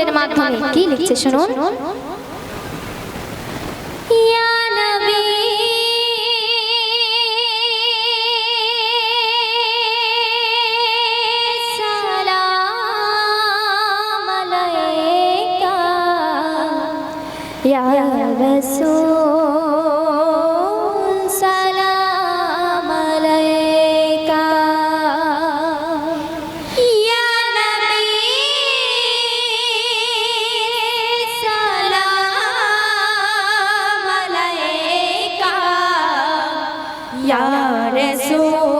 এর মাধ্যমে কি লিখছে শুনুন ইয়া নবী সালাম আলাইকা ইয়া রাসূল یا رسول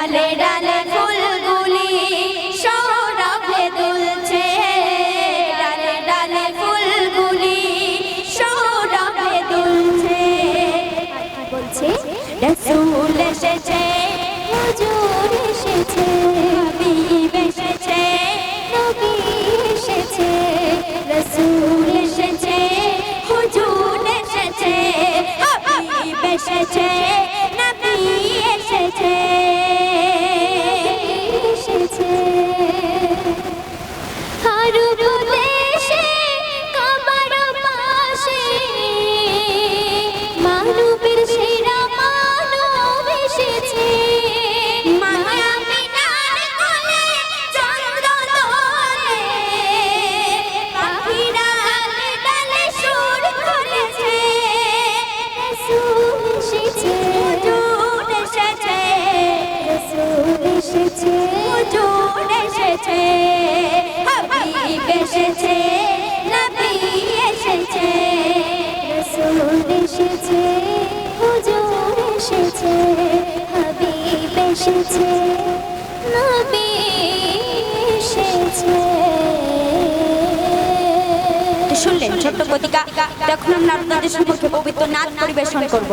ডালে ডালে ফুলগুলি সৌরভে দুলছে। ডালে ডালে ফুলগুলি সৌরভে দুলছে। বলছে, রসুল এসেছে, হুজুর এসেছে, হাবিব এসেছে, নবী এসেছে, রসুল এসেছে, হুজুর এসেছে, হাবিব এসেছে। এসেছে হাবিব এসেছে শুনলেন ছোট্ট প্রতিকা তখন আমরা আপনাদের সম্পর্কে পবিত্র নাচ পরিবেশন করব।